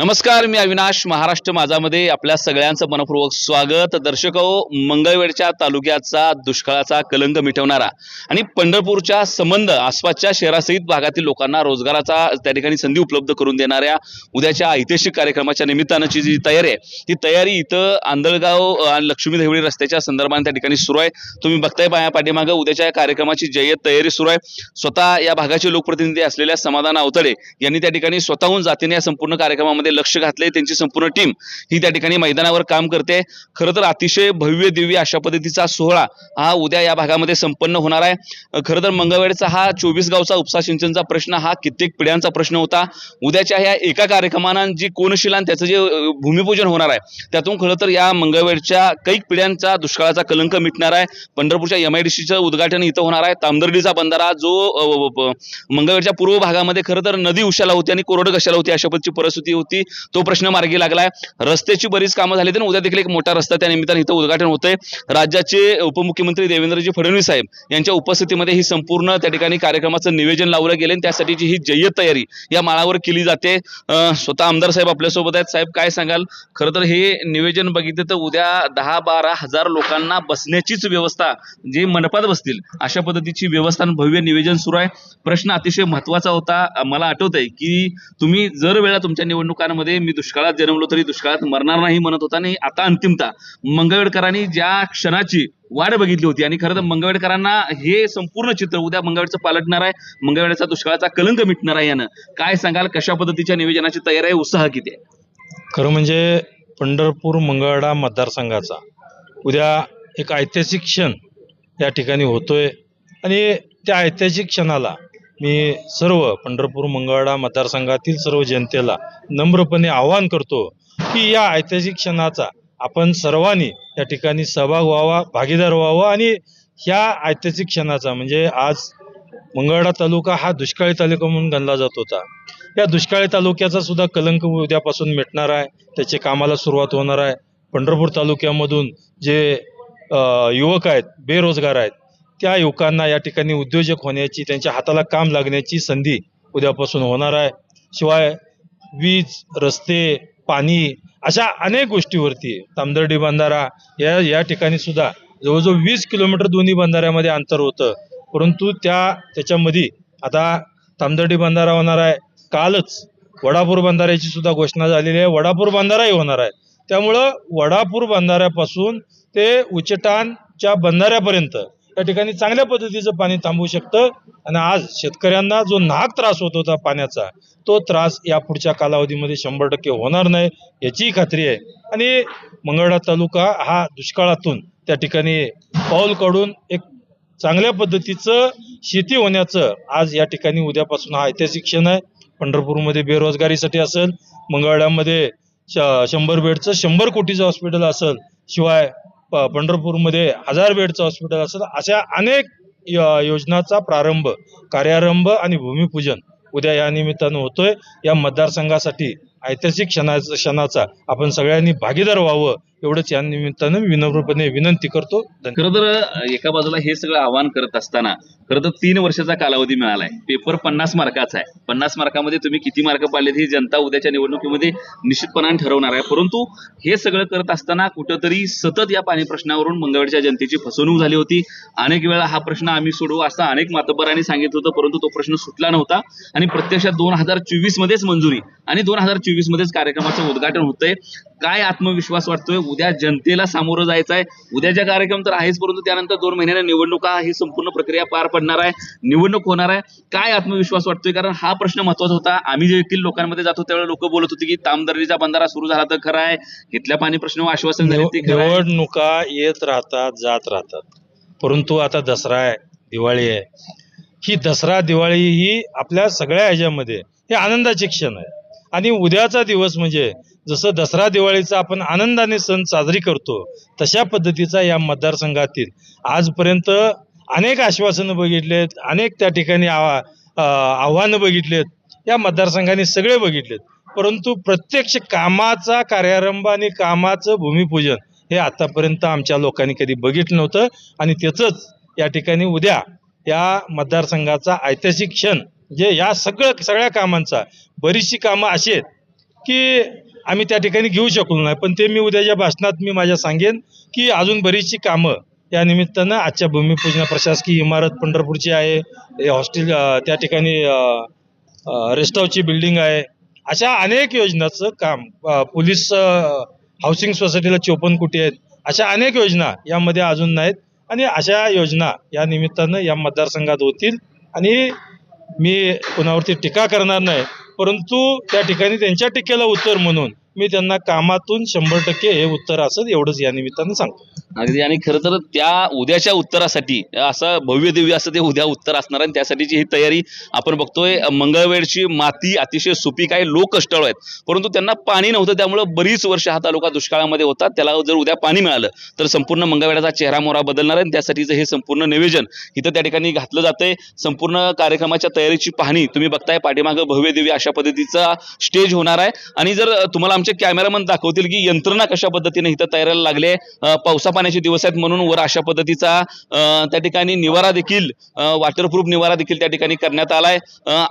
नमस्कार मी अविनाश महाराष्ट्र माझामध्ये आपल्या सगळ्यांचं मनपूर्वक स्वागत. दर्शक हो, मंगळवेडच्या तालुक्याचा दुष्काळाचा कलंक मिटवणारा आणि पंढरपूरच्या संबंध आसपासच्या शहरासहित भागातील लोकांना रोजगाराचा त्या ठिकाणी संधी उपलब्ध करून देणाऱ्या उद्याच्या ऐतिहासिक कार्यक्रमाच्या निमित्तानंची जी तयारी आहे ती तयारी इथं आंधळगाव आणि लक्ष्मी देवळी रस्त्याच्या संदर्भाने त्या ठिकाणी सुरू आहे. तुम्ही बघताय पाया पाठीमागं उद्याच्या या कार्यक्रमाची जय्यत तयारी सुरू आहे. स्वतः या भागाचे लोकप्रतिनिधी असलेल्या समाधान अवतडे यांनी त्या ठिकाणी स्वतःहून जातीने या संपूर्ण कार्यक्रमामध्ये लक्ष घातले त्यांची संपूर्ण टीम ही त्या ठिकाणी मैदानावर काम करते. खरं तर अतिशय भव्य दिव्य अशा पद्धतीचा सोहळा हा उद्या या भागामध्ये संपन्न होणार आहे. खरं तर मंगळवेळचा हा चोवीस गावचा उपसा सिंचनचा प्रश्न हा कित्येक पिढ्यांचा प्रश्न होता. उद्याच्या ह्या एका कार्यक्रमानं जी कोनशिला त्याचं जे भूमिपूजन होणार आहे त्यातून खरं तर या मंगळवेळच्या कैक पिढ्यांचा दुष्काळाचा कलंक मिटणार आहे. पंढरपूरच्या एम आय डी सीचं उद्घाटन इथं होणार आहे. तामदर्डीचा बंधारा जो मंगळवेळच्या पूर्व भागामध्ये खरं तर नदी उशाला होती आणि कोरड कशाला होती अशा पद्धतीची परिस्थिती होती. तो प्रश्न मार्गी लागलाय. रस्त्याची बरीच कामं झाली तर उद्या देखील एक मोठा रस्ता त्या निमित्ताने इथं उद्घाटन होतंय. राज्याचे उपमुख्यमंत्री देवेंद्रजी फडणवीस साहेब यांच्या उपस्थितीमध्ये ही संपूर्ण त्या ठिकाणी कार्यक्रमाचं नियोजन लावलं गेलं आणि त्यासाठीची ही जय्यत तयारी या माळावर केली जाते. स्वतः आमदार साहेब आपल्यासोबत आहेत. साहेब काय सांगाल? खरं तर हे नियोजन बघितलं तर उद्या दहा बारा हजार लोकांना बसण्याचीच व्यवस्था जे मनपात बसतील अशा पद्धतीची व्यवस्था भव्य नियोजन सुरू आहे. प्रश्न अतिशय महत्त्वाचा होता. मला आठवत आहे की तुम्ही जर वेळा तुमच्या निवडणूक लोकांमध्ये मी दुष्काळात जन्मलो तरी दुष्काळात मरणार नाही म्हणत होता आणि आता अंतिमता मंगळवेडकरांनी ज्या क्षणाची वाट बघितली होती आणि खरं तर मंगळवेडकरांना हे संपूर्ण चित्र उद्या मंगळवेडचं पालटणार आहे मंगळवेडचा दुष्काळाचा कलंक मिटणार आहे यानं. काय सांगाल? कशा पद्धतीच्या निवेदनाची तयारी आहे? उत्साह किती आहे? खरं म्हणजे पंढरपूर मंगळवेढा मतदारसंघाचा उद्या एक ऐतिहासिक क्षण या ठिकाणी होतोय. आणि त्या ऐतिहासिक क्षणाला मी सर्व पंढरपूर मंगळवेढा मतदारसंघातील सर्व जनतेला नम्रपणे आवाहन करतो की या ऐतिहासिक क्षणाचा आपण सर्वांनी या ठिकाणी सहभाग व्हावा भागीदार व्हावा आणि ह्या ऐतिहासिक क्षणाचा म्हणजे आज मंगळवेढा तालुका हा दुष्काळी तालुका म्हणून गणला जात होता. या दुष्काळी तालुक्याचा सुद्धा कलंक उद्यापासून मिटणार आहे. त्याचे कामाला सुरुवात होणार आहे. पंढरपूर तालुक्यामधून जे युवक आहेत बेरोजगार आहेत त्या युवकांना या ठिकाणी उद्योजक होण्याची त्यांच्या हाताला काम लागण्याची संधी उद्यापासून होणार आहे. शिवाय वीज रस्ते पाणी अशा अनेक गोष्टीवरती तामदर्डी बंधारा या या ठिकाणी सुद्धा जवळजवळ वीस किलोमीटर दोन्ही बंधाऱ्यामध्ये अंतर होतं. परंतु त्या त्याच्यामध्ये आता तामदर्डी बंधारा होणार आहे. कालच वडापूर बंधाऱ्याची सुद्धा घोषणा झालेली आहे. वडापूर बंधाराही होणार आहे. त्यामुळं वडापूर बंधाऱ्यापासून ते उचटानच्या बंधाऱ्यापर्यंत त्या ठिकाणी चांगल्या पद्धतीचं पाणी थांबवू शकतं. आणि आज शेतकऱ्यांना जो नाहक त्रास होत होता पाण्याचा तो त्रास या पुढच्या कालावधीमध्ये शंभर टक्के होणार नाही याचीही खात्री आहे. आणि मंगळा तालुका हा दुष्काळातून त्या ठिकाणी पाऊल काढून एक चांगल्या पद्धतीचं शेती होण्याचं आज या ठिकाणी उद्यापासून हा ऐतिहासिक क्षण आहे. पंढरपूरमध्ये बेरोजगारीसाठी असेल मंगळवाड्यामध्ये श- शंभर बेडचं शंभर कोटीचं हॉस्पिटल असेल शिवाय पंढरपूरमध्ये हजार बेडचं हॉस्पिटल असेल अशा अनेक योजनाचा प्रारंभ कार्यारंभ आणि भूमिपूजन उद्या या निमित्तानं होतोय. या मतदारसंघासाठी ऐतिहासिक क्षणाचा क्षणाचा आपण सगळ्यांनी भागीदार व्हावं एवढंच या निमित्तानं विनम्रपणे विनंती करतो. खरं तर एका बाजूला हे सगळं आव्हान करत असताना खरं तर तीन वर्षाचा कालावधी मिळालाय. पेपर पन्नास मार्काचा आहे. पन्नास मार्कामध्ये तुम्ही किती मार्क पाडलेत ही जनता उद्याच्या निवडणुकीमध्ये निश्चितपणाने ठरवणार आहे. परंतु हे सगळं करत असताना कुठंतरी सतत या पाणी प्रश्नावरून मंगळवारच्या जनतेची फसवणूक झाली होती. अनेक वेळा हा प्रश्न आम्ही सोडवू असा अनेक मातबरांनी सांगितलं होतं परंतु तो प्रश्न सुटला नव्हता. आणि प्रत्यक्षात दोन हजार चोवीस मध्येच मंजुरी आणि दोन हजार चोवीस मध्येच कार्यक्रमाचं उद्घाटन होतंय. काय आत्मविश्वास वाटतोय? उद्या जनतेला सामोरं जायचं आहे उद्याचा कार्यक्रम तर आहेच परंतु त्यानंतर दोन महिन्याने निवडणुका ही संपूर्ण प्रक्रिया पार पडणार आहे. निवडणूक होणार आहे. काय आत्मविश्वास वाटतोय? कारण हा प्रश्न महत्त्वाचा होता. आम्ही जे देखील लोकांमध्ये जातो त्यावेळेला लोक बोलत होते की तामदर्डीचा बंधारा सुरू झाला तर खरं आहे. इथल्या पाणी प्रश्न आश्वासन झाले ते निवडणुका येत राहतात जात राहतात. परंतु आता दसरा आहे दिवाळी आहे. ही दसरा दिवाळी ही आपल्या सगळ्या ह्याच्यामध्ये हे आनंदाचे क्षण आहे. आणि उद्याचा दिवस म्हणजे जसं दसरा दिवाळीचा आपण आनंदाने सण साजरी करतो तशा पद्धतीचा या मतदारसंघातील आजपर्यंत अनेक आश्वासनं बघितलेत अनेक त्या ठिकाणी आवा आव्हानं बघितलेत या मतदारसंघाने सगळे बघितलेत. परंतु प्रत्यक्ष कामाचा कार्यारंभ आणि कामाचं भूमिपूजन हे आतापर्यंत आमच्या लोकांनी कधी बघितलं नव्हतं आणि त्याचंच या ठिकाणी उद्या या मतदारसंघाचा ऐतिहासिक क्षण जे या सगळं सगळ्या कामांचा बरीचशी कामं अशी आहेत की आम्ही त्या ठिकाणी घेऊ शकलो नाही. पण ते मी उद्याच्या भाषणात मी माझ्या सांगेन की अजून बरीचशी कामं या निमित्तानं आजच्या भूमिपूजन प्रशासकीय इमारत पंढरपूरची आहे हे हॉस्टेल त्या ठिकाणी अ, रेस्ट हाऊसची बिल्डिंग आहे. अशा अनेक योजनाचं काम पोलीस हाऊसिंग सोसायटीला चोपन्न कोटी आहेत. अशा अनेक योजना यामध्ये अजून नाहीत. आणि अशा योजना या निमित्तानं या मतदारसंघात होतील. आणि मी कोणावरती टीका करणार नाही. परंतु त्या ठिकाणी त्यांच्या टीकेला उत्तर म्हणून मी त्यांना कामातून शंभर टक्के हे उत्तर असत एवढंच या निमित्तानं सांगतो. अगदी. आणि खरं तर त्या उद्याच्या उत्तरासाठी असं भव्य दिव्य असं ते उद्या उत्तर असणार आणि त्यासाठीची ही तयारी आपण बघतोय. मंगळवेळची माती अतिशय सुपीक आहे लोक कष्टाळू आहेत. परंतु त्यांना पाणी नव्हतं त्यामुळे बरीच वर्ष हा तालुका दुष्काळामध्ये होता. त्याला जर उद्या पाणी मिळालं तर संपूर्ण मंगळवेळाचा चेहरा मोहरा बदलणार आणि त्यासाठीचं हे संपूर्ण निवेदन इथं त्या ठिकाणी घातलं जातंय. संपूर्ण कार्यक्रमाच्या तयारीची पाहणी तुम्ही बघताय. पाठीमागं भव्य दिव्य अशा पद्धतीचा स्टेज होणार आहे. आणि जर तुम्हाला आमचे कॅमेरामन दाखवतील की यंत्रणा कशा पद्धतीने इथं तयारायला लागले आहे पावसा पाण्याचे दिवस आहेत म्हणून वर अशा पद्धतीचा त्या ठिकाणी निवारा देखील वॉटरप्रूफ निवारा देखील त्या ठिकाणी करण्यात आलाय.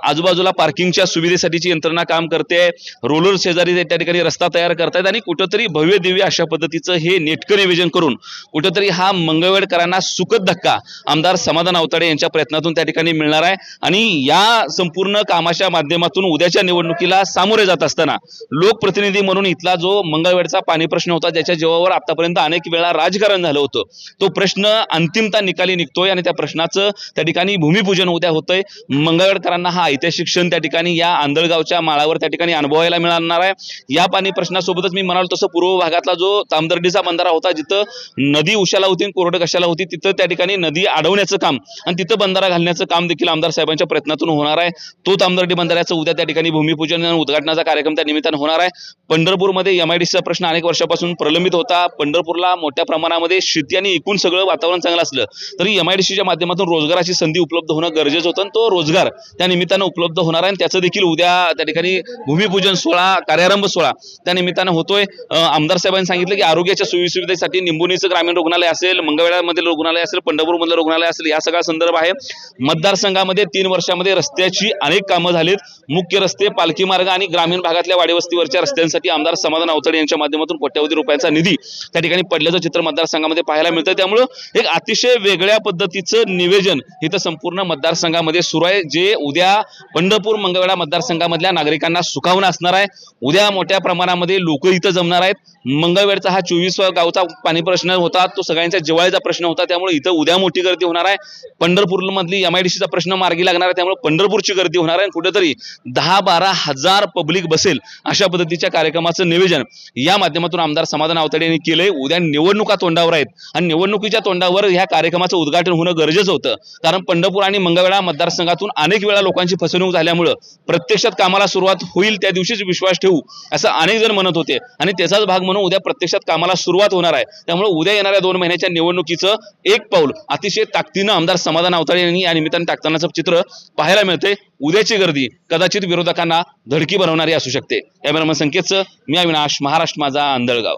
आजूबाजूला पार्किंगच्या सुविधेसाठीची यंत्रणा काम करते. रोलर शेजारी त्या ठिकाणी रस्ता तयार करतायत आणि कुठंतरी भव्य दिव्य अशा पद्धतीचं हे नेटकं नियोजन करून कुठंतरी हा मंगळवेडकरांना सुखद धक्का आमदार समाधान अवताडे यांच्या प्रयत्नातून त्या ठिकाणी मिळणार आहे. आणि या संपूर्ण कामाच्या माध्यमातून उद्याच्या निवडणुकीला सामोरे जात असताना लोकप्रतिनिधी म्हणून इथला जो मंगळवेडचा पाणी प्रश्न होता ज्याच्या जीवावर आतापर्यंत अनेक वेळा राज स्पष्टीकरण झालं होतं. तो प्रश्न अंतिमता निकाली निघतोय आणि त्या प्रश्नाचं त्या ठिकाणी भूमिपूजन उद्या होतंय. मंगळवेडकरांना हा ऐतिहासिक क्षण त्या ठिकाणी या आंधळगावच्या माळावर त्या ठिकाणी अनुभवायला मिळणार आहे. या पाणी प्रश्नासोबतच मी म्हणालो तसं पूर्व भागातला जो तामदर्डीचा बंधारा होता जिथं नदी उशाला होती कोरड कशाला होती तिथं त्या ठिकाणी नदी अडवण्याचं काम आणि तिथं बंधारा घालण्याचं काम देखील आमदार साहेबांच्या प्रयत्नातून होणार आहे. तो तामदर्डी बंधाऱ्याचं उद्या त्या ठिकाणी भूमिपूजन आणि उद्घाटनाचा कार्यक्रम त्या निमित्तानं होणार आहे. पंढरपूरमध्ये एमआयडीसीचा प्रश्न अनेक वर्षापासून प्रलंबित होता. पंढरपूरला मोठ्या प्रमाणात प्रमाणामध्ये शेती आणि एकूण सगळं वातावरण चांगलं असलं तरी एमआयडीसीच्या माध्यमातून रोजगाराची संधी उपलब्ध होणं गरजेचं होतं आणि तो रोजगार त्या निमित्तानं उपलब्ध होणार आहे. आणि त्याचं देखील उद्या त्या ठिकाणी भूमिपूजन सोहळा कार्यारंभ सोहळा त्या निमित्तानं होतोय. आमदार साहेबांनी सांगितलं की आरोग्याच्या सोयीसुविधेसाठी निंबोनीचं ग्रामीण रुग्णालय असेल मंगळवेढामधील रुग्णालय असेल पंढरपूरमधलं रुग्णालय असेल या सगळा संदर्भ आहे. मतदारसंघामध्ये तीन वर्षामध्ये रस्त्याची अनेक कामं झालीत. मुख्य रस्ते पालखी मार्ग आणि ग्रामीण भागातल्या वाडीवस्तीवरच्या रस्त्यांसाठी आमदार समाधान अवतडे यांच्या माध्यमातून कोट्यवधी रुपयांचा निधी त्या ठिकाणी पडल्याचं चित्र मतदारसंघामध्ये पाहायला मिळतं. त्यामुळं एक अतिशय वेगळ्या पद्धतीचं निवेदन इथं संपूर्ण मतदारसंघामध्ये सुरू आहे. जे उद्या पंढरपूर मंगळवेढा मतदारसंघामधल्या नागरिकांना सुखावणं असणार आहे. उद्या मोठ्या प्रमाणामध्ये लोक इथं जमणार आहेत. मंगळवेढचा हा चोवीस गावचा पाणी प्रश्न होता. तो सगळ्यांच्या जिवाळ्याचा प्रश्न होता. त्यामुळे इथं उद्या मोठी गर्दी होणार आहे. पंढरपूर मधली एमआयडीसीचा प्रश्न मार्गी लागणार आहे. त्यामुळे पंढरपूरची गर्दी होणार आहे. कुठेतरी दहा बारा हजार पब्लिक बसेल अशा पद्धतीच्या कार्यक्रमाचं नियोजन या माध्यमातून आमदार समाधान आवताडे यांनी केलंय. उद्या निवडणुका तोंडावर आहेत. आणि निवडणुकीच्या तोंडावर ह्या कार्यक्रमाचं उद्घाटन होणं गरजेचं होतं. कारण पंढरपूर आणि मंगळवेळा मतदारसंघातून अनेक वेळा लोकांची फसवणूक झाल्यामुळं प्रत्यक्षात कामाला सुरुवात होईल त्या दिवशीच विश्वास ठेवू असं अनेक जण म्हणत होते. आणि त्याचाच भाग म्हणून उद्या प्रत्यक्षात कामाला सुरुवात होणार आहे. त्यामुळे उद्या येणाऱ्या दोन महिन्याच्या निवडणुकीचं एक पाऊल अतिशय ताकदीनं आमदार समाधान अवताळे यांनी या निमित्तानं टाकतानाचं चित्र पाहायला मिळते उद्याची गर्दी कदाचित विरोधकांना धडकी बनवणारी असू शकते. कॅमेरामन संकेतचं मी अविनाश. महाराष्ट्र माझा आंधळगाव.